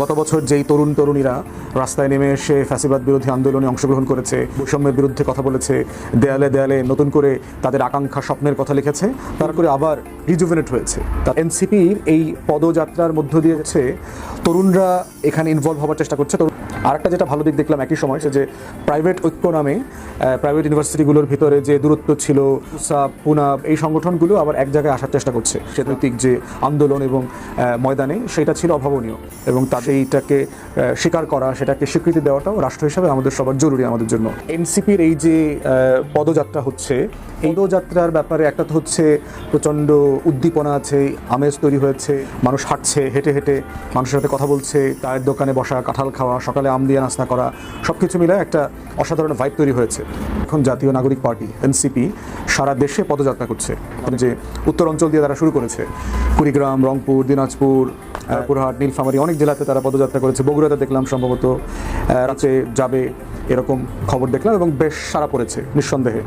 গত বছর যেই তরুণ তরুণীরা রাস্তায় নেমে এসে ফ্যাসিবাদ বিরোধী আন্দোলনে অংশগ্রহণ করেছে, বৈষম্যের বিরুদ্ধে কথা বলেছে, দেয়ালে দেয়ালে নতুন করে তাদের আকাঙ্ক্ষা স্বপ্নের কথা লিখেছে, তার করে আবার রিজুভেনেট হয়েছে। তার এনসিপির এই পদযাত্রার মধ্য দিয়েছে তরুণরা এখানে ইনভলভ হওয়ার চেষ্টা করছে আরেকটা যেটা ভালো দিক দেখলাম একই সময়, সে যে প্রাইভেট ঐক্য নামে প্রাইভেট ইউনিভার্সিটিগুলোর ভিতরে যে দূরত্ব ছিল সাব পুনাব এই সংগঠনগুলো আবার এক জায়গায় আসার চেষ্টা করছে। রাজনৈতিক যে আন্দোলন এবং ময়দানে সেটা ছিল অভাবনীয় এবং তাদের এইটাকে স্বীকার করা, সেটাকে স্বীকৃতি দেওয়াটাও রাষ্ট্র হিসাবে আমাদের সবার জরুরি আমাদের জন্য। এনসিপির এই যে পদযাত্রা হচ্ছে পদযাত্রার ব্যাপারে একটা তো হচ্ছে প্রচণ্ড উদ্দীপনা আছে, আমেজ তৈরি হয়েছে, মানুষ হাঁটছে, হেঁটে হেঁটে, মানুষের সাথে কথা বলছে, চায়ের দোকানে বসা, কাঁঠাল খাওয়া, সকালে আম দিয়ে নাস্তা করা সব কিছু মিলে একটা অসাধারণ ভাইব তৈরি হয়েছে। এখন জাতীয় নাগরিক পার্টি এনসিপি সারা দেশে পদযাত্রা করছে। যে উত্তর অঞ্চল দিয়ে তারা শুরু করেছে, কুড়িগ্রাম, রংপুর, দিনাজপুর পুরহাট নীলফামারী, অনেক জেলাতে তারা পদযাত্রা করেছে। বগুড়াতে দেখলাম সম্ভবত রাতে যাবে এরকম খবর দেখলাম এবং বেশ সারা পড়েছে, নিঃসন্দেহে।